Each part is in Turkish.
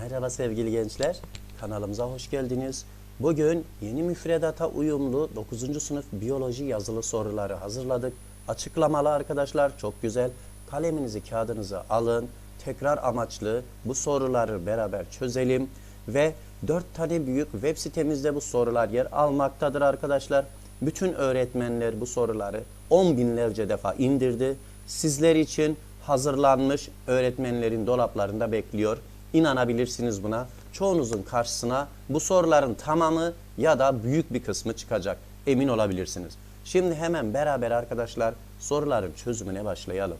Merhaba sevgili gençler. Kanalımıza hoş geldiniz. Bugün yeni müfredata uyumlu 9. sınıf biyoloji yazılı soruları hazırladık. Açıklamalı arkadaşlar çok güzel. Kaleminizi kağıdınızı alın. Tekrar amaçlı bu soruları beraber çözelim. Ve 4 tane büyük web sitemizde bu sorular yer almaktadır arkadaşlar. Bütün öğretmenler bu soruları 10 binlerce defa indirdi. Sizler için hazırlanmış öğretmenlerin dolaplarında bekliyor. İnanabilirsiniz buna. Çoğunuzun karşısına bu soruların tamamı ya da büyük bir kısmı çıkacak. Emin olabilirsiniz. Şimdi hemen beraber arkadaşlar soruların çözümüne başlayalım.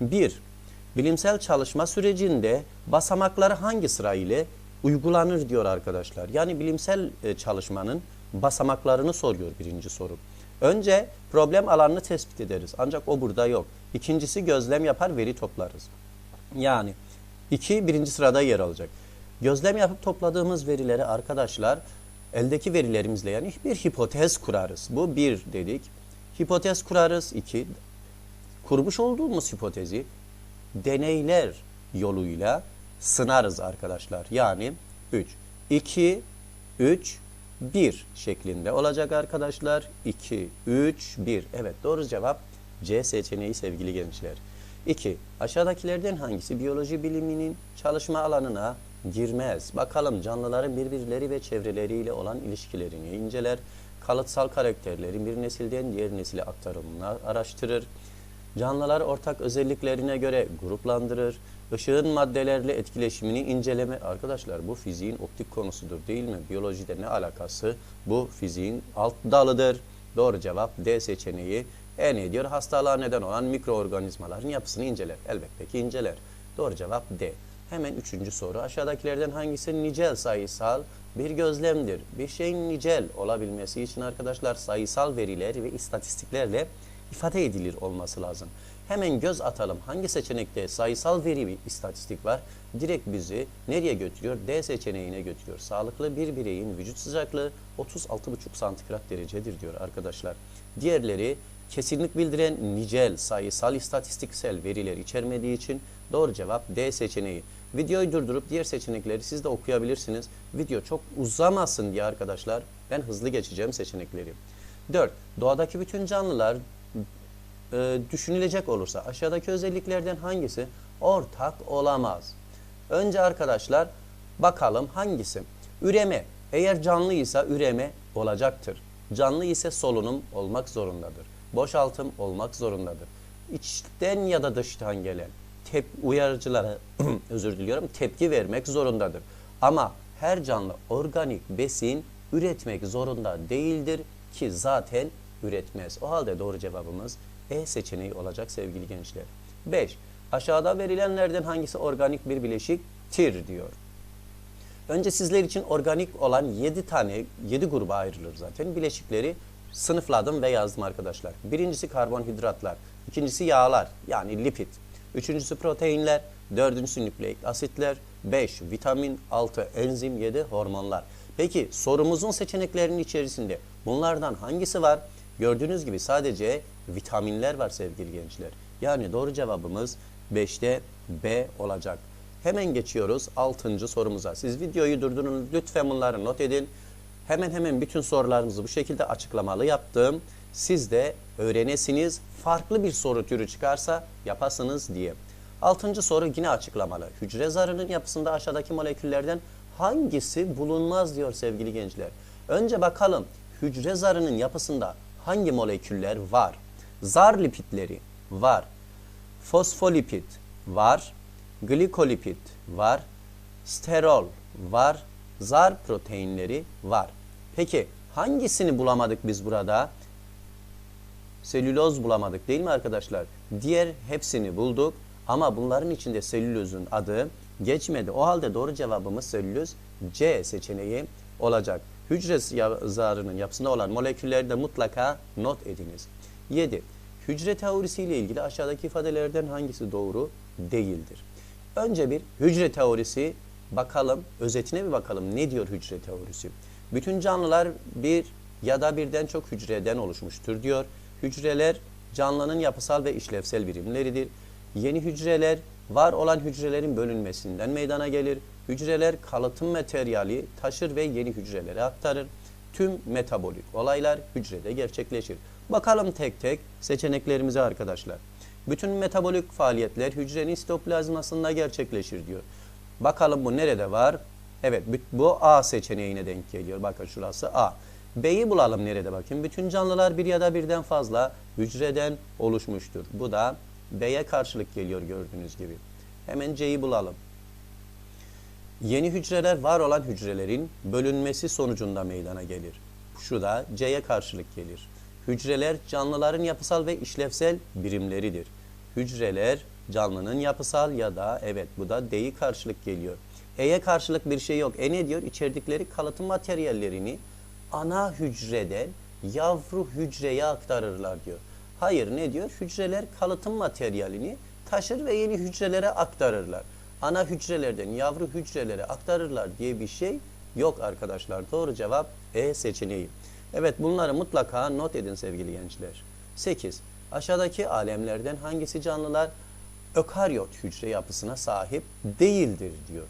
1. Bilimsel çalışma sürecinde basamakları hangi sıra ile uygulanır diyor arkadaşlar. Yani bilimsel e, çalışmanın basamaklarını soruyor birinci soru. Önce problem alanını tespit ederiz. Ancak o burada yok. İkincisi gözlem yapar veri toplarız. Yani iki birinci sırada yer alacak. Gözlem yapıp topladığımız verileri arkadaşlar eldeki verilerimizle yani bir hipotez kurarız. Bu bir dedik. Hipotez kurarız. iki kurmuş olduğumuz hipotezi deneyler yoluyla sınarız arkadaşlar. Yani 3. 2, 3, 1 şeklinde olacak arkadaşlar. 2, 3, 1. Evet doğru cevap C seçeneği sevgili gençler. 2. Aşağıdakilerden hangisi biyoloji biliminin çalışma alanına girmez? Bakalım canlıların birbirleri ve çevreleriyle olan ilişkilerini inceler. Kalıtsal karakterlerin bir nesilden diğer nesile aktarımını araştırır. Canlılar ortak özelliklerine göre gruplandırır. Işığın maddelerle etkileşimini inceleme. Arkadaşlar bu fiziğin optik konusudur değil mi? Biyolojide ne alakası? Bu fiziğin alt dalıdır. Doğru cevap D seçeneği. E ne diyor? Hastalığa neden olan mikroorganizmaların yapısını inceler. Elbette ki inceler. Doğru cevap D. Hemen üçüncü soru. Aşağıdakilerden hangisi nicel sayısal bir gözlemdir? Bir şeyin nicel olabilmesi için arkadaşlar sayısal veriler ve istatistiklerle ifade edilir olması lazım. Hemen göz atalım. Hangi seçenekte sayısal veri bir istatistik var? Direkt bizi nereye götürüyor? D seçeneğine götürüyor. Sağlıklı bir bireyin vücut sıcaklığı 36,5 santigrat derecedir diyor arkadaşlar. Diğerleri kesinlik bildiren nicel, sayısal, istatistiksel veriler içermediği için doğru cevap D seçeneği. Videoyu durdurup diğer seçenekleri siz de okuyabilirsiniz. Video çok uzamasın diye arkadaşlar ben hızlı geçeceğim seçenekleri. 4. Doğadaki bütün canlılar e, düşünülecek olursa aşağıdaki özelliklerden hangisi ortak olamaz? Önce arkadaşlar bakalım hangisi? Üreme. Eğer canlıysa üreme olacaktır. Canlı ise solunum olmak zorundadır. Boşaltım olmak zorundadır. İçten ya da dıştan gelen tep uyarıcılara özür diliyorum tepki vermek zorundadır. Ama her canlı organik besin üretmek zorunda değildir ki zaten üretmez. O halde doğru cevabımız E seçeneği olacak sevgili gençler. 5. Aşağıda verilenlerden hangisi organik bir bileşiktir diyor. Önce sizler için organik olan 7 tane 7 gruba ayrılır zaten. Bileşikleri sınıfladım ve yazdım arkadaşlar. Birincisi karbonhidratlar, ikincisi yağlar yani lipid, üçüncüsü proteinler, dördüncüsü nükleik asitler, 5 vitamin, 6 enzim, 7 hormonlar. Peki sorumuzun seçeneklerinin içerisinde bunlardan hangisi var? Gördüğünüz gibi sadece vitaminler var sevgili gençler. Yani doğru cevabımız 5'te B olacak. Hemen geçiyoruz 6. sorumuza. Siz videoyu durdurun lütfen bunları not edin. Hemen hemen bütün sorularınızı bu şekilde açıklamalı yaptım. Siz de öğrenesiniz. Farklı bir soru türü çıkarsa yapasınız diye. Altıncı soru yine açıklamalı. Hücre zarının yapısında aşağıdaki moleküllerden hangisi bulunmaz diyor sevgili gençler. Önce bakalım hücre zarının yapısında hangi moleküller var? Zar lipidleri var. Fosfolipid var. Glikolipid var. Sterol var. Zar proteinleri var. Peki hangisini bulamadık biz burada? Selüloz bulamadık değil mi arkadaşlar? Diğer hepsini bulduk ama bunların içinde selülozun adı geçmedi. O halde doğru cevabımız selüloz C seçeneği olacak. Hücre zarının yapısında olan molekülleri de mutlaka not ediniz. 7. Hücre teorisi ile ilgili aşağıdaki ifadelerden hangisi doğru değildir? Önce bir hücre teorisi bakalım, özetine bir bakalım. Ne diyor hücre teorisi? Bütün canlılar bir ya da birden çok hücreden oluşmuştur diyor. Hücreler canlının yapısal ve işlevsel birimleridir. Yeni hücreler var olan hücrelerin bölünmesinden meydana gelir. Hücreler kalıtım materyali taşır ve yeni hücrelere aktarır. Tüm metabolik olaylar hücrede gerçekleşir. Bakalım tek tek seçeneklerimize arkadaşlar. Bütün metabolik faaliyetler hücrenin sitoplazmasında gerçekleşir diyor. Bakalım bu nerede var? Evet bu A seçeneğine denk geliyor. Bakın şurası A. B'yi bulalım nerede bakın. Bütün canlılar bir ya da birden fazla hücreden oluşmuştur. Bu da B'ye karşılık geliyor gördüğünüz gibi. Hemen C'yi bulalım. Yeni hücreler var olan hücrelerin bölünmesi sonucunda meydana gelir. Şu da C'ye karşılık gelir. Hücreler canlıların yapısal ve işlevsel birimleridir. Hücreler canlının yapısal ya da evet bu da D'yi karşılık geliyor. E'ye karşılık bir şey yok. E ne diyor? İçerdikleri kalıtım materyallerini ana hücreden yavru hücreye aktarırlar diyor. Hayır ne diyor? Hücreler kalıtım materyalini taşır ve yeni hücrelere aktarırlar. Ana hücrelerden yavru hücrelere aktarırlar diye bir şey yok arkadaşlar. Doğru cevap E seçeneği. Evet bunları mutlaka not edin sevgili gençler. 8. Aşağıdaki alemlerden hangisi canlılar ökaryot hücre yapısına sahip değildir diyor.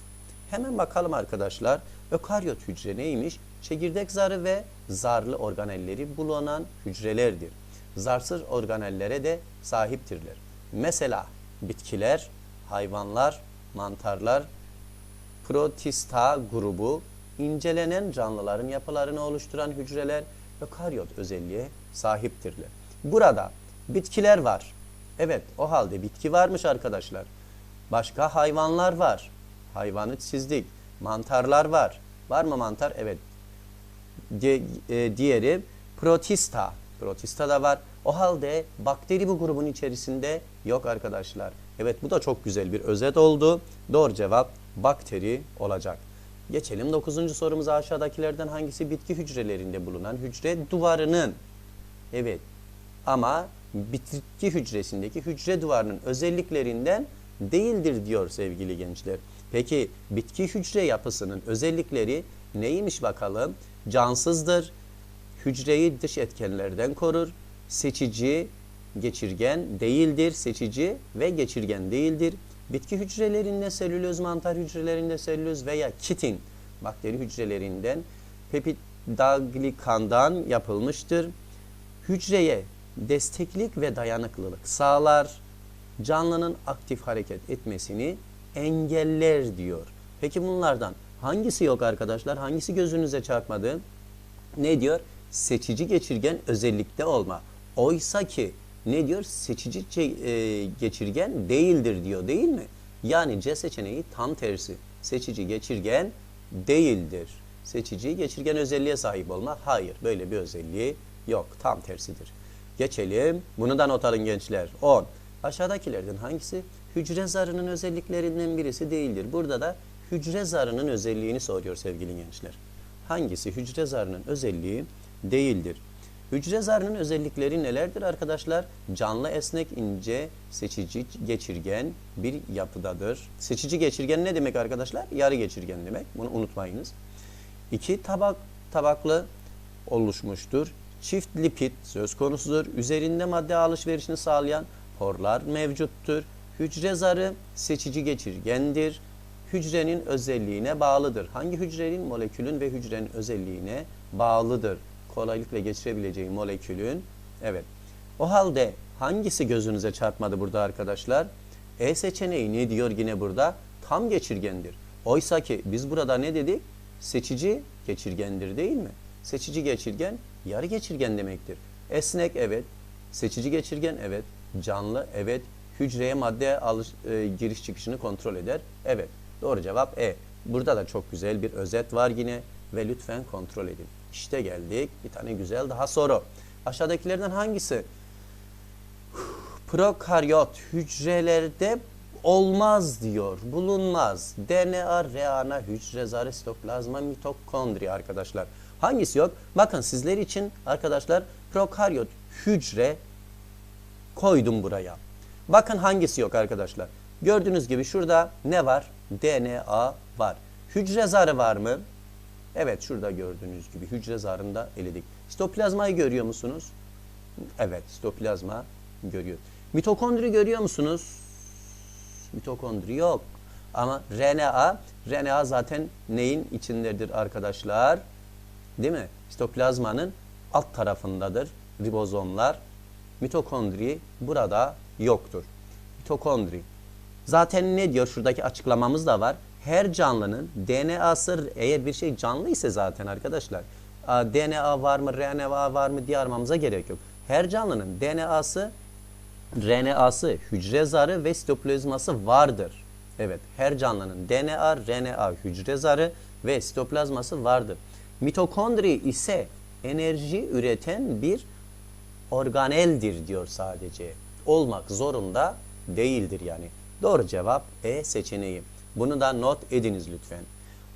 Hemen bakalım arkadaşlar. Ökaryot hücre neymiş? Çekirdek zarı ve zarlı organelleri bulunan hücrelerdir. Zarsız organellere de sahiptirler. Mesela bitkiler, hayvanlar, mantarlar, protista grubu, incelenen canlıların yapılarını oluşturan hücreler ökaryot özelliğe sahiptirler. Burada bitkiler var. Evet o halde bitki varmış arkadaşlar. Başka hayvanlar var. Hayvanı çizdik. Mantarlar var. Var mı mantar? Evet. Di e, diğeri protista. Protista da var. O halde bakteri bu grubun içerisinde yok arkadaşlar. Evet bu da çok güzel bir özet oldu. Doğru cevap bakteri olacak. Geçelim 9. sorumuza aşağıdakilerden hangisi bitki hücrelerinde bulunan hücre duvarının evet ama bitki hücresindeki hücre duvarının özelliklerinden değildir diyor sevgili gençler. Peki bitki hücre yapısının özellikleri neymiş bakalım? Cansızdır, hücreyi dış etkenlerden korur, seçici, geçirgen değildir, seçici ve geçirgen değildir. Bitki hücrelerinde selüloz, mantar hücrelerinde selüloz veya kitin bakteri hücrelerinden peptidaglikandan yapılmıştır. Hücreye desteklik ve dayanıklılık sağlar. Canlının aktif hareket etmesini engeller diyor. Peki bunlardan hangisi yok arkadaşlar? Hangisi gözünüze çarpmadı? Ne diyor? Seçici geçirgen özellikte olma. Oysa ki ne diyor? Seçici e, geçirgen değildir diyor değil mi? Yani C seçeneği tam tersi. Seçici geçirgen değildir. Seçici geçirgen özelliğe sahip olma. Hayır böyle bir özelliği yok. Tam tersidir. Geçelim. Bunu da not alın gençler. 10. Aşağıdakilerden hangisi hücre zarının özelliklerinden birisi değildir? Burada da hücre zarının özelliğini soruyor sevgili gençler. Hangisi hücre zarının özelliği değildir? Hücre zarının özellikleri nelerdir arkadaşlar? Canlı, esnek, ince, seçici, geçirgen bir yapıdadır. Seçici geçirgen ne demek arkadaşlar? Yarı geçirgen demek. Bunu unutmayınız. İki tabak tabaklı oluşmuştur. Çift lipid söz konusudur. Üzerinde madde alışverişini sağlayan porlar mevcuttur. Hücre zarı seçici geçirgendir. Hücrenin özelliğine bağlıdır. Hangi hücrenin? Molekülün ve hücrenin özelliğine bağlıdır kolaylıkla geçirebileceği molekülün evet. O halde hangisi gözünüze çarpmadı burada arkadaşlar? E seçeneği ne diyor yine burada? Tam geçirgendir. Oysa ki biz burada ne dedik? Seçici geçirgendir değil mi? Seçici geçirgen yarı geçirgen demektir. Esnek evet, seçici geçirgen evet, canlı evet, hücreye madde alış, e, giriş çıkışını kontrol eder. Evet. Doğru cevap E. Burada da çok güzel bir özet var yine ve lütfen kontrol edin. İşte geldik. Bir tane güzel daha soru. Aşağıdakilerden hangisi prokaryot hücrelerde olmaz diyor. Bulunmaz. DNA, RNA, hücre zarı, sitoplazma, mitokondri arkadaşlar. Hangisi yok? Bakın sizler için arkadaşlar prokaryot hücre koydum buraya. Bakın hangisi yok arkadaşlar. Gördüğünüz gibi şurada ne var? DNA var. Hücre zarı var mı? Evet şurada gördüğünüz gibi hücre zarında eledik. Sitoplazmayı görüyor musunuz? Evet sitoplazma görüyor. Mitokondri görüyor musunuz? Mitokondri yok. Ama RNA, RNA zaten neyin içindedir arkadaşlar? Değil mi? Sitoplazmanın alt tarafındadır ribozomlar. Mitokondri burada yoktur. Mitokondri. Zaten ne diyor? Şuradaki açıklamamız da var. Her canlının DNA'sı eğer bir şey canlı ise zaten arkadaşlar DNA var mı, RNA var mı diye aramamıza gerek yok. Her canlının DNA'sı, RNA'sı, hücre zarı ve sitoplazması vardır. Evet, her canlının DNA, RNA, hücre zarı ve sitoplazması vardır. Mitokondri ise enerji üreten bir organeldir diyor sadece. Olmak zorunda değildir yani. Doğru cevap E seçeneği. Bunu da not ediniz lütfen.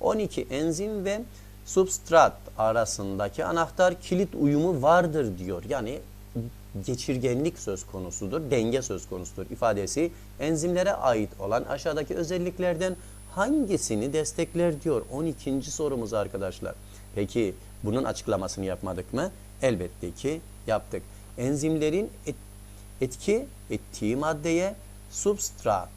12 enzim ve substrat arasındaki anahtar kilit uyumu vardır diyor. Yani geçirgenlik söz konusudur, denge söz konusudur ifadesi enzimlere ait olan aşağıdaki özelliklerden hangisini destekler diyor 12. sorumuz arkadaşlar. Peki bunun açıklamasını yapmadık mı? Elbette ki yaptık. Enzimlerin et, etki ettiği maddeye substrat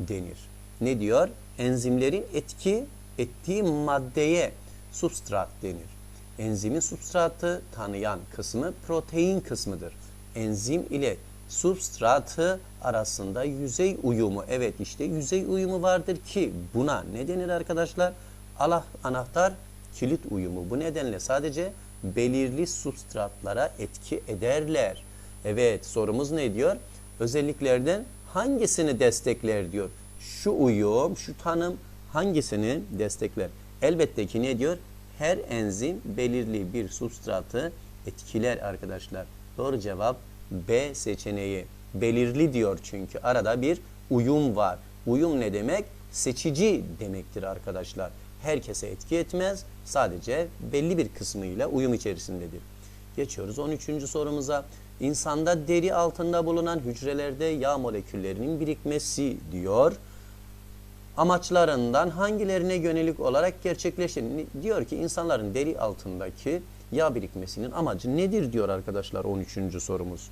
denir. Ne diyor? Enzimlerin etki ettiği maddeye substrat denir. Enzimin substratı tanıyan kısmı protein kısmıdır. Enzim ile substratı arasında yüzey uyumu, evet işte yüzey uyumu vardır ki buna ne denir arkadaşlar? Allah anahtar kilit uyumu. Bu nedenle sadece belirli substratlara etki ederler. Evet sorumuz ne diyor? Özelliklerden hangisini destekler diyor. Şu uyum, şu tanım hangisini destekler? Elbette ki ne diyor? Her enzim belirli bir substratı etkiler arkadaşlar. Doğru cevap B seçeneği. Belirli diyor çünkü arada bir uyum var. Uyum ne demek? Seçici demektir arkadaşlar. Herkese etki etmez. Sadece belli bir kısmıyla uyum içerisindedir. Geçiyoruz 13. sorumuza. İnsanda deri altında bulunan hücrelerde yağ moleküllerinin birikmesi diyor amaçlarından hangilerine yönelik olarak gerçekleşir? Diyor ki insanların deri altındaki yağ birikmesinin amacı nedir diyor arkadaşlar 13. sorumuz.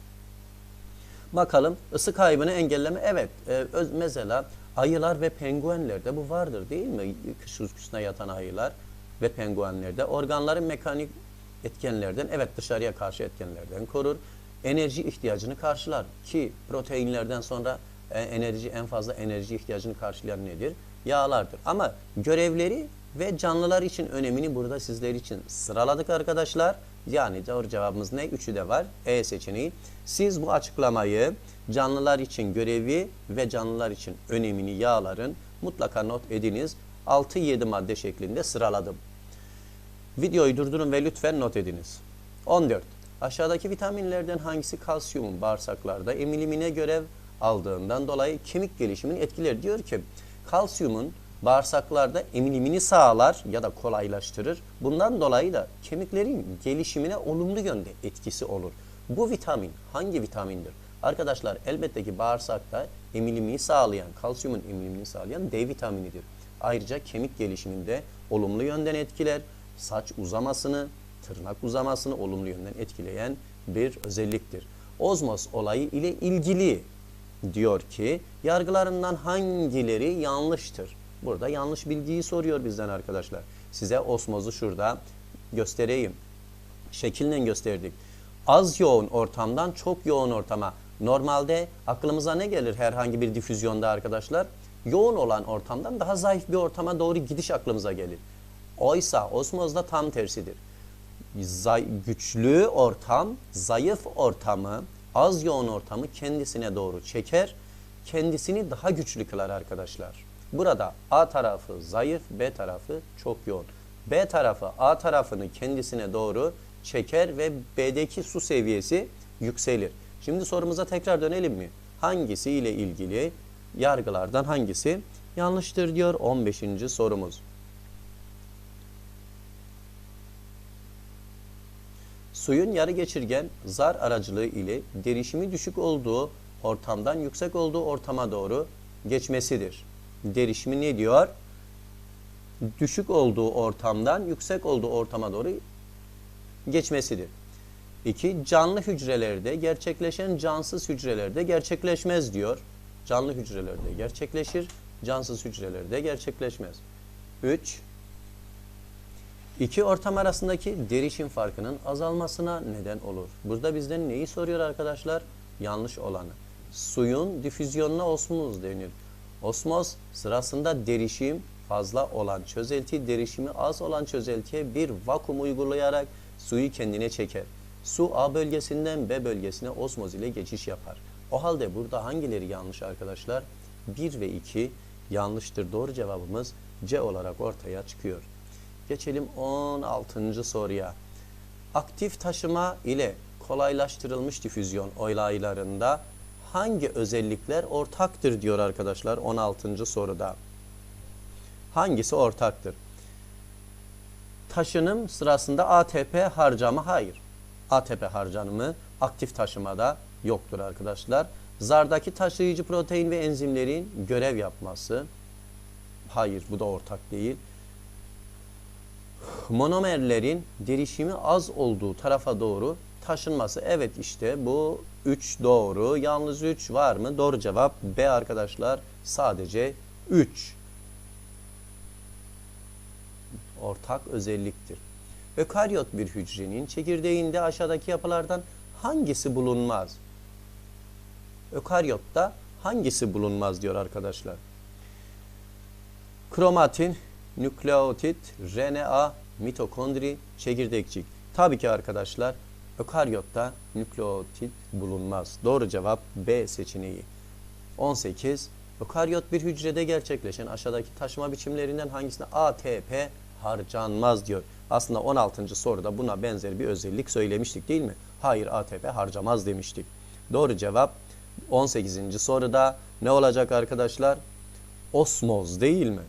Bakalım ısı kaybını engelleme. Evet e, mesela ayılar ve penguenlerde bu vardır değil mi? Kış uykusuna yatan ayılar ve penguenlerde organların mekanik etkenlerden evet dışarıya karşı etkenlerden korur. Enerji ihtiyacını karşılar ki proteinlerden sonra enerji en fazla enerji ihtiyacını karşılayan nedir? Yağlardır. Ama görevleri ve canlılar için önemini burada sizler için sıraladık arkadaşlar. Yani doğru cevabımız ne? Üçü de var. E seçeneği. Siz bu açıklamayı canlılar için görevi ve canlılar için önemini yağların mutlaka not ediniz. 6-7 madde şeklinde sıraladım. Videoyu durdurun ve lütfen not ediniz. 14. Aşağıdaki vitaminlerden hangisi kalsiyumun bağırsaklarda emilimine görev aldığından dolayı kemik gelişimini etkiler. Diyor ki kalsiyumun bağırsaklarda emilimini sağlar ya da kolaylaştırır. Bundan dolayı da kemiklerin gelişimine olumlu yönde etkisi olur. Bu vitamin hangi vitamindir? Arkadaşlar elbette ki bağırsakta emilimini sağlayan, kalsiyumun emilimini sağlayan D vitaminidir. Ayrıca kemik gelişiminde olumlu yönden etkiler, saç uzamasını, tırnak uzamasını olumlu yönden etkileyen bir özelliktir. Ozmos olayı ile ilgili diyor ki yargılarından hangileri yanlıştır? Burada yanlış bilgiyi soruyor bizden arkadaşlar. Size osmozu şurada göstereyim. Şekillen gösterdik. Az yoğun ortamdan çok yoğun ortama. Normalde aklımıza ne gelir herhangi bir difüzyonda arkadaşlar? Yoğun olan ortamdan daha zayıf bir ortama doğru gidiş aklımıza gelir. Oysa osmozda tam tersidir. Zay güçlü ortam, zayıf ortamı az yoğun ortamı kendisine doğru çeker, kendisini daha güçlü kılar arkadaşlar. Burada A tarafı zayıf, B tarafı çok yoğun. B tarafı A tarafını kendisine doğru çeker ve B'deki su seviyesi yükselir. Şimdi sorumuza tekrar dönelim mi? Hangisi ile ilgili yargılardan hangisi yanlıştır diyor 15. sorumuz. Suyun yarı geçirgen zar aracılığı ile derişimi düşük olduğu ortamdan yüksek olduğu ortama doğru geçmesidir. Derişimi ne diyor? Düşük olduğu ortamdan yüksek olduğu ortama doğru geçmesidir. İki, canlı hücrelerde gerçekleşen cansız hücrelerde gerçekleşmez diyor. canlı hücrelerde gerçekleşir, cansız hücrelerde gerçekleşmez. 3. İki ortam arasındaki derişim farkının azalmasına neden olur. Burada bizden neyi soruyor arkadaşlar? Yanlış olanı. Suyun difüzyonuna osmoz denir. Osmoz sırasında derişim fazla olan çözelti derişimi az olan çözeltiye bir vakum uygulayarak suyu kendine çeker. Su A bölgesinden B bölgesine osmoz ile geçiş yapar. O halde burada hangileri yanlış arkadaşlar? 1 ve 2 yanlıştır. Doğru cevabımız C olarak ortaya çıkıyor. Geçelim 16. soruya. Aktif taşıma ile kolaylaştırılmış difüzyon olaylarında hangi özellikler ortaktır diyor arkadaşlar 16. soruda. Hangisi ortaktır? Taşınım sırasında ATP harcama hayır. ATP harcanımı aktif taşımada yoktur arkadaşlar. Zardaki taşıyıcı protein ve enzimlerin görev yapması hayır bu da ortak değil. Monomerlerin derişimi az olduğu tarafa doğru taşınması. Evet işte bu 3 doğru. Yalnız 3 var mı? Doğru cevap B arkadaşlar. Sadece 3 ortak özelliktir. Ökaryot bir hücrenin çekirdeğinde aşağıdaki yapılardan hangisi bulunmaz? Ökaryotta hangisi bulunmaz diyor arkadaşlar. Kromatin, nükleotit, RNA, mitokondri, çekirdekçik. Tabii ki arkadaşlar ökaryotta nükleotit bulunmaz. Doğru cevap B seçeneği. 18. Ökaryot bir hücrede gerçekleşen aşağıdaki taşıma biçimlerinden hangisine ATP harcanmaz diyor. Aslında 16. soruda buna benzer bir özellik söylemiştik değil mi? Hayır ATP harcamaz demiştik. Doğru cevap 18. soruda ne olacak arkadaşlar? Osmoz değil mi?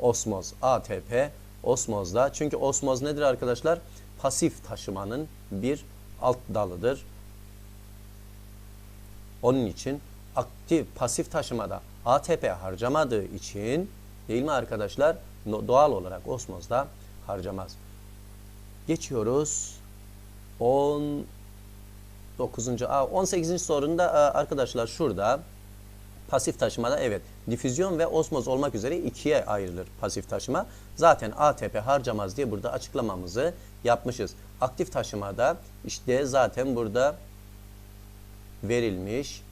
Osmoz ATP osmozda. Çünkü osmoz nedir arkadaşlar? Pasif taşımanın bir alt dalıdır. Onun için aktif pasif taşımada ATP harcamadığı için değil mi arkadaşlar? Doğal olarak osmozda harcamaz. Geçiyoruz. 19. A 18. sorunda arkadaşlar şurada pasif taşımada evet difüzyon ve osmoz olmak üzere ikiye ayrılır pasif taşıma. Zaten ATP harcamaz diye burada açıklamamızı yapmışız. Aktif taşımada işte zaten burada verilmiş.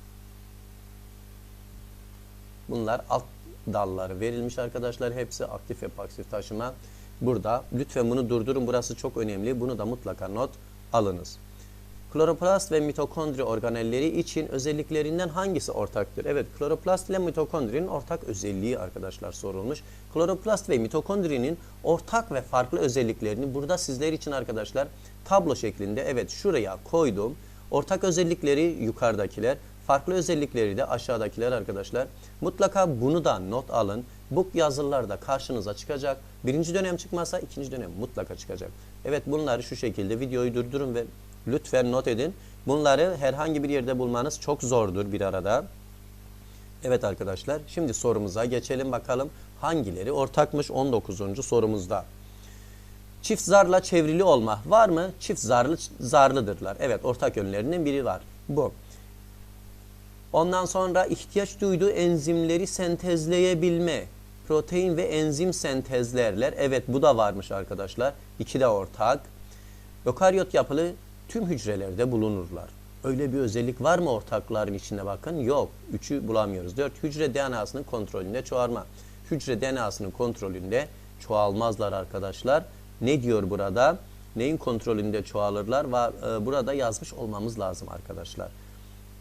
Bunlar alt dalları verilmiş arkadaşlar. Hepsi aktif ve pasif taşıma. Burada lütfen bunu durdurun. Burası çok önemli. Bunu da mutlaka not alınız. Kloroplast ve mitokondri organelleri için özelliklerinden hangisi ortaktır? Evet, kloroplast ile mitokondrinin ortak özelliği arkadaşlar sorulmuş. Kloroplast ve mitokondrinin ortak ve farklı özelliklerini burada sizler için arkadaşlar tablo şeklinde evet şuraya koydum. Ortak özellikleri yukarıdakiler, farklı özellikleri de aşağıdakiler arkadaşlar. Mutlaka bunu da not alın. Bu yazılarda karşınıza çıkacak. Birinci dönem çıkmazsa ikinci dönem mutlaka çıkacak. Evet bunları şu şekilde videoyu durdurun ve lütfen not edin. Bunları herhangi bir yerde bulmanız çok zordur bir arada. Evet arkadaşlar şimdi sorumuza geçelim bakalım hangileri ortakmış 19. sorumuzda. Çift zarla çevrili olma var mı? Çift zarlı zarlıdırlar. Evet ortak yönlerinin biri var. Bu. Ondan sonra ihtiyaç duyduğu enzimleri sentezleyebilme. Protein ve enzim sentezlerler. Evet bu da varmış arkadaşlar. İki de ortak. Ökaryot yapılı tüm hücrelerde bulunurlar. Öyle bir özellik var mı ortakların içinde bakın? Yok. Üçü bulamıyoruz. Dört hücre DNA'sının kontrolünde çoğalma. Hücre DNA'sının kontrolünde çoğalmazlar arkadaşlar. Ne diyor burada? Neyin kontrolünde çoğalırlar? E, burada yazmış olmamız lazım arkadaşlar.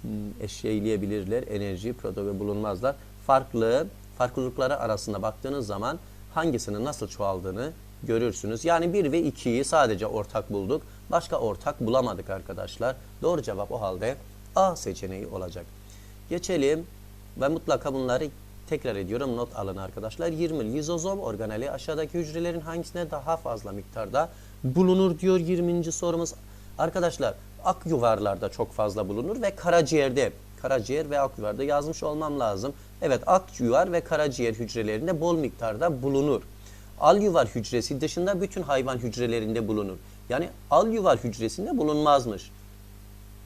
Hmm, eşyeyleyebilirler, enerji, protobe bulunmazlar. Farklı, farklılıkları arasında baktığınız zaman hangisinin nasıl çoğaldığını görürsünüz. Yani 1 ve 2'yi sadece ortak bulduk. Başka ortak bulamadık arkadaşlar. Doğru cevap o halde A seçeneği olacak. Geçelim ve mutlaka bunları tekrar ediyorum not alın arkadaşlar. 20 lizozom organeli aşağıdaki hücrelerin hangisine daha fazla miktarda bulunur diyor 20. sorumuz. Arkadaşlar ak yuvarlarda çok fazla bulunur ve karaciğerde karaciğer ve akciğerde yazmış olmam lazım. Evet akciğer ve karaciğer hücrelerinde bol miktarda bulunur. Alyuvar hücresi dışında bütün hayvan hücrelerinde bulunur. Yani alyuvar hücresinde bulunmazmış.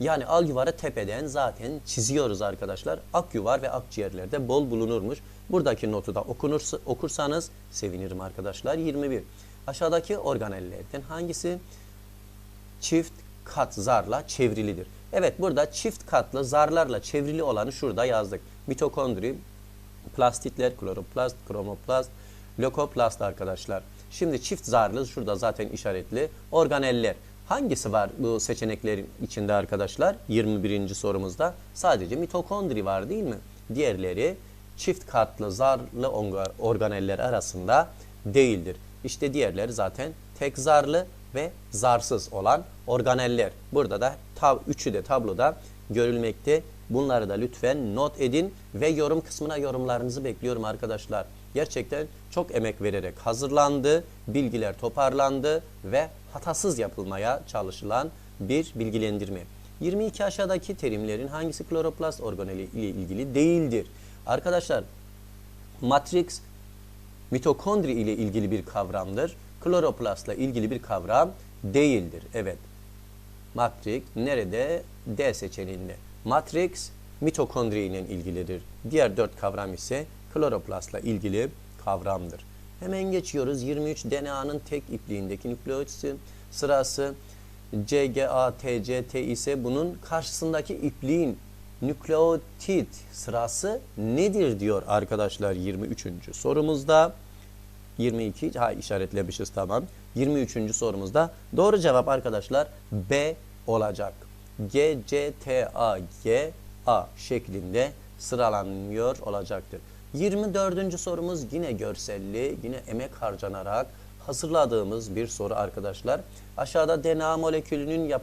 Yani al yuvarı tepeden zaten çiziyoruz arkadaşlar. Ak yuvar ve akciğerlerde bol bulunurmuş. Buradaki notu da okunursa, okursanız sevinirim arkadaşlar. 21. Aşağıdaki organellerden hangisi çift kat zarla çevrilidir? Evet burada çift katlı zarlarla çevrili olanı şurada yazdık. Mitokondri, plastitler, kloroplast, kromoplast, lökoplast arkadaşlar. Şimdi çift zarlı şurada zaten işaretli organeller. Hangisi var bu seçeneklerin içinde arkadaşlar? 21. sorumuzda sadece mitokondri var değil mi? Diğerleri çift katlı zarlı organeller arasında değildir. İşte diğerleri zaten tek zarlı ve zarsız olan organeller. Burada da tab üçü de tabloda görülmekte. Bunları da lütfen not edin ve yorum kısmına yorumlarınızı bekliyorum arkadaşlar. Gerçekten çok emek vererek hazırlandı, bilgiler toparlandı ve hatasız yapılmaya çalışılan bir bilgilendirme. 22 aşağıdaki terimlerin hangisi kloroplast organeli ile ilgili değildir? Arkadaşlar matrix mitokondri ile ilgili bir kavramdır. Kloroplastla ilgili bir kavram değildir. Evet. Matrix nerede? D seçeneğinde. Matrix mitokondri ile ilgilidir. Diğer dört kavram ise kloroplastla ilgili kavramdır. Hemen geçiyoruz. 23 DNA'nın tek ipliğindeki nükleotit sırası CGA, TC, T ise bunun karşısındaki ipliğin nükleotit sırası nedir diyor arkadaşlar 23. sorumuzda. 22 ha işaretlemişiz tamam. 23. sorumuzda doğru cevap arkadaşlar B olacak. G, T, A, G, A şeklinde sıralanıyor olacaktır. 24. sorumuz yine görselli, yine emek harcanarak hazırladığımız bir soru arkadaşlar. Aşağıda DNA molekülünün yap,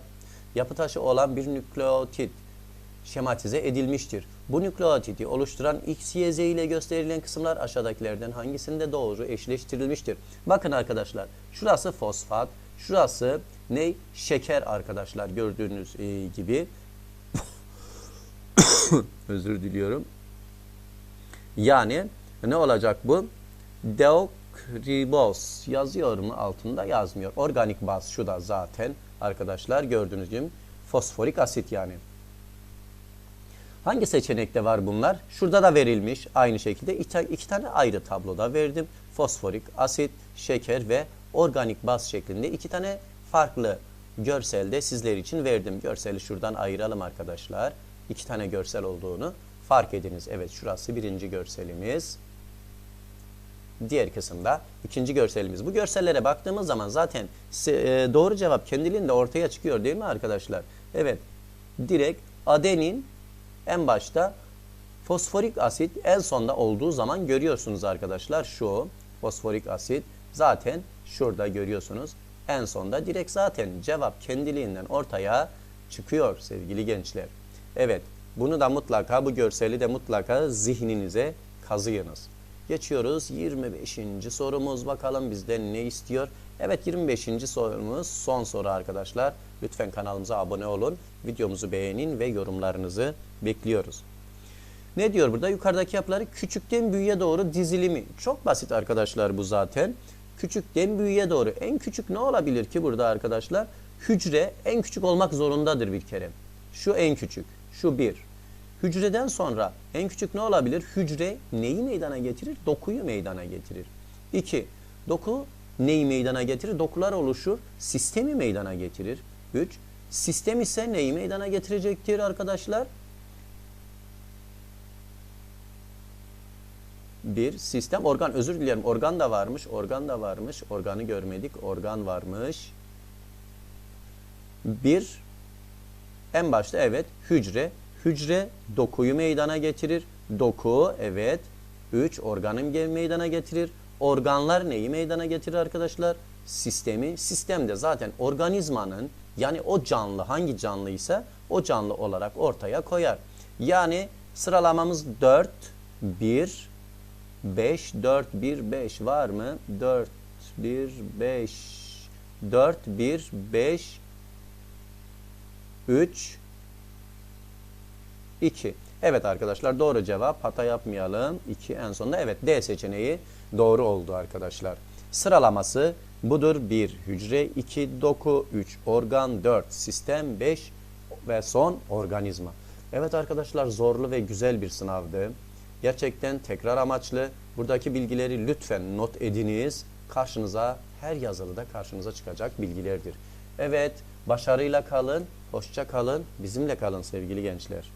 yapı taşı olan bir nükleotit şematize edilmiştir. Bu nükleotidi oluşturan X, Y, Z ile gösterilen kısımlar aşağıdakilerden hangisinde doğru eşleştirilmiştir? Bakın arkadaşlar, şurası fosfat, şurası ne? Şeker arkadaşlar gördüğünüz e, gibi. Özür diliyorum. Yani ne olacak bu? Deokriboz yazıyor mu altında yazmıyor. Organik baz şu da zaten arkadaşlar gördüğünüz gibi fosforik asit yani. Hangi seçenekte var bunlar? Şurada da verilmiş aynı şekilde iki tane ayrı tabloda verdim. Fosforik asit, şeker ve organik baz şeklinde iki tane farklı görselde sizler için verdim. Görseli şuradan ayıralım arkadaşlar. İki tane görsel olduğunu fark ediniz. Evet şurası birinci görselimiz. Diğer kısımda ikinci görselimiz. Bu görsellere baktığımız zaman zaten e, doğru cevap kendiliğinde ortaya çıkıyor değil mi arkadaşlar? Evet direkt adenin en başta fosforik asit en sonda olduğu zaman görüyorsunuz arkadaşlar. Şu fosforik asit zaten şurada görüyorsunuz. En sonda direkt zaten cevap kendiliğinden ortaya çıkıyor sevgili gençler. Evet bunu da mutlaka bu görseli de mutlaka zihninize kazıyınız. Geçiyoruz 25. sorumuz bakalım bizden ne istiyor? Evet 25. sorumuz son soru arkadaşlar. Lütfen kanalımıza abone olun. Videomuzu beğenin ve yorumlarınızı bekliyoruz. Ne diyor burada? Yukarıdaki yapıları küçükten büyüğe doğru dizilimi. Çok basit arkadaşlar bu zaten. Küçükten büyüğe doğru. En küçük ne olabilir ki burada arkadaşlar? Hücre en küçük olmak zorundadır bir kere. Şu en küçük. Şu bir. Hücreden sonra en küçük ne olabilir? Hücre neyi meydana getirir? Dokuyu meydana getirir. İki. Doku neyi meydana getirir? Dokular oluşur. Sistemi meydana getirir. Üç. Sistem ise neyi meydana getirecektir arkadaşlar? Bir sistem organ özür dilerim organ da varmış organ da varmış organı görmedik organ varmış bir en başta evet hücre hücre dokuyu meydana getirir. Doku evet. Üç organın meydana getirir. Organlar neyi meydana getirir arkadaşlar? Sistemi. Sistemde zaten organizmanın yani o canlı hangi canlıysa o canlı olarak ortaya koyar. Yani sıralamamız 4 1 5, 4, 1, 5 var mı? 4, 1, 5, 4, 1, 5, 3, 2. Evet arkadaşlar doğru cevap. Hata yapmayalım. 2 en sonunda. Evet D seçeneği doğru oldu arkadaşlar. Sıralaması budur. 1 hücre, 2 doku, 3 organ, 4 sistem, 5 ve son organizma. Evet arkadaşlar zorlu ve güzel bir sınavdı. Gerçekten tekrar amaçlı. Buradaki bilgileri lütfen not ediniz. Karşınıza her yazılıda karşınıza çıkacak bilgilerdir. Evet başarıyla kalın, hoşça kalın, bizimle kalın sevgili gençler.